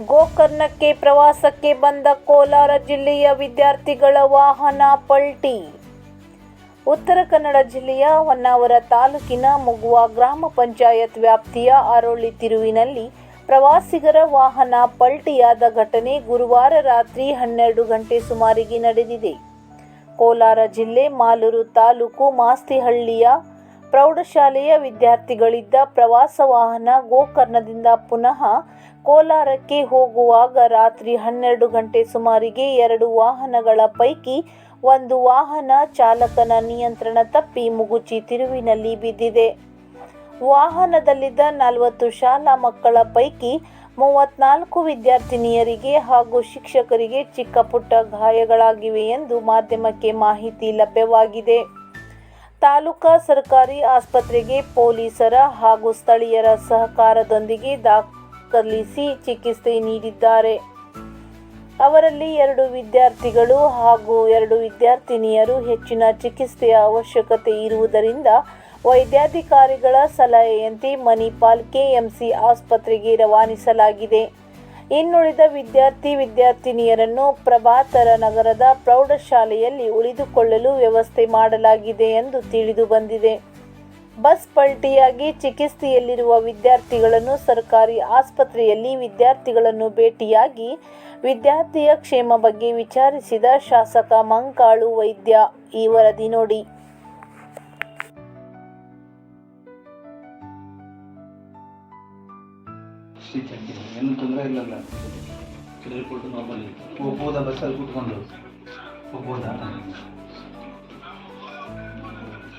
ಗೋಕರ್ಣಕ್ಕೆ ಪ್ರವಾಸಕ್ಕೆ ಬಂದ ಕೋಲಾರ ಜಿಲ್ಲೆಯ ವಿದ್ಯಾರ್ಥಿಗಳ ವಾಹನ ಪಲ್ಟಿ. ಉತ್ತರ ಕನ್ನಡ ಜಿಲ್ಲೆಯ ಹೊನ್ನಾವರ ತಾಲೂಕಿನ ಮುಗುವ ಗ್ರಾಮ ಪಂಚಾಯತ್ ವ್ಯಾಪ್ತಿಯ ಅರೋಳಿ ತಿರುವಿನಲ್ಲಿ ಪ್ರವಾಸಿಗರ ವಾಹನ ಪಲ್ಟಿಯಾದ ಘಟನೆ ಗುರುವಾರ ರಾತ್ರಿ ಹನ್ನೆರಡು ಗಂಟೆ ಸುಮಾರಿಗೆ ನಡೆದಿದೆ. ಕೋಲಾರ ಜಿಲ್ಲೆ ಮಾಲೂರು ತಾಲೂಕು ಮಾಸ್ತಿಹಳ್ಳಿಯ ಪ್ರೌಢಶಾಲೆಯ ವಿದ್ಯಾರ್ಥಿಗಳಿದ್ದ ಪ್ರವಾಸ ವಾಹನ ಗೋಕರ್ಣದಿಂದ ಪುನಃ ಕೋಲಾರಕ್ಕೆ ಹೋಗುವಾಗ ರಾತ್ರಿ ಹನ್ನೆರಡು ಗಂಟೆ ಸುಮಾರಿಗೆ ಎರಡು ವಾಹನಗಳ ಪೈಕಿ ಒಂದು ವಾಹನ ಚಾಲಕನ ನಿಯಂತ್ರಣ ತಪ್ಪಿ ಮುಗುಚಿ ತಿರುವಿನಲ್ಲಿ ಬಿದ್ದಿದೆ. ವಾಹನದಲ್ಲಿದ್ದ ನಲವತ್ತು ಶಾಲಾ ಮಕ್ಕಳ ಪೈಕಿ ಮೂವತ್ನಾಲ್ಕು ವಿದ್ಯಾರ್ಥಿನಿಯರಿಗೆ ಹಾಗೂ ಶಿಕ್ಷಕರಿಗೆ ಚಿಕ್ಕ ಪುಟ್ಟ ಗಾಯಗಳಾಗಿವೆ ಎಂದು ಮಾಧ್ಯಮಕ್ಕೆ ಮಾಹಿತಿ ಲಭ್ಯವಾಗಿದೆ. ತಾಲೂಕಾ ಸರ್ಕಾರಿ ಆಸ್ಪತ್ರೆಗೆ ಪೊಲೀಸರ ಹಾಗೂ ಸ್ಥಳೀಯರ ಸಹಕಾರದೊಂದಿಗೆ ದಾಖಲಿಸಿ ಚಿಕಿತ್ಸೆ ನೀಡಿದ್ದಾರೆ. ಅವರಲ್ಲಿ ಎರಡು ವಿದ್ಯಾರ್ಥಿಗಳು ಹಾಗೂ ಎರಡು ವಿದ್ಯಾರ್ಥಿನಿಯರು ಹೆಚ್ಚಿನ ಚಿಕಿತ್ಸೆಯ ಅವಶ್ಯಕತೆ ಇರುವುದರಿಂದ ವೈದ್ಯಾಧಿಕಾರಿಗಳ ಸಲಹೆಯಂತೆ ಮಣಿಪಾಲ್ ಕೆಎಂಸಿ ಆಸ್ಪತ್ರೆಗೆ ರವಾನಿಸಲಾಗಿದೆ. ಇನ್ನುಳಿದ ವಿದ್ಯಾರ್ಥಿ ವಿದ್ಯಾರ್ಥಿನಿಯರನ್ನು ಪ್ರಭಾತರ ನಗರದ ಪ್ರೌಢಶಾಲೆಯಲ್ಲಿ ಉಳಿದುಕೊಳ್ಳಲು ವ್ಯವಸ್ಥೆ ಮಾಡಲಾಗಿದೆ ಎಂದು ತಿಳಿದು ಬಂದಿದೆ. ಬಸ್ ಪಲ್ಟಿಯಾಗಿ ಚಿಕಿತ್ಸೆಯಲ್ಲಿರುವ ವಿದ್ಯಾರ್ಥಿಗಳನ್ನು ಸರ್ಕಾರಿ ಆಸ್ಪತ್ರೆಯಲ್ಲಿ ವಿದ್ಯಾರ್ಥಿಗಳನ್ನು ಭೇಟಿಯಾಗಿ ವಿದ್ಯಾರ್ಥಿಯ ಕ್ಷೇಮ ಬಗ್ಗೆ ವಿಚಾರಿಸಿದ ಶಾಸಕ ಮಂಕಾಳು ವೈದ್ಯ ಈ ವರದಿ ನೋಡಿ. ತೊಂದರೆ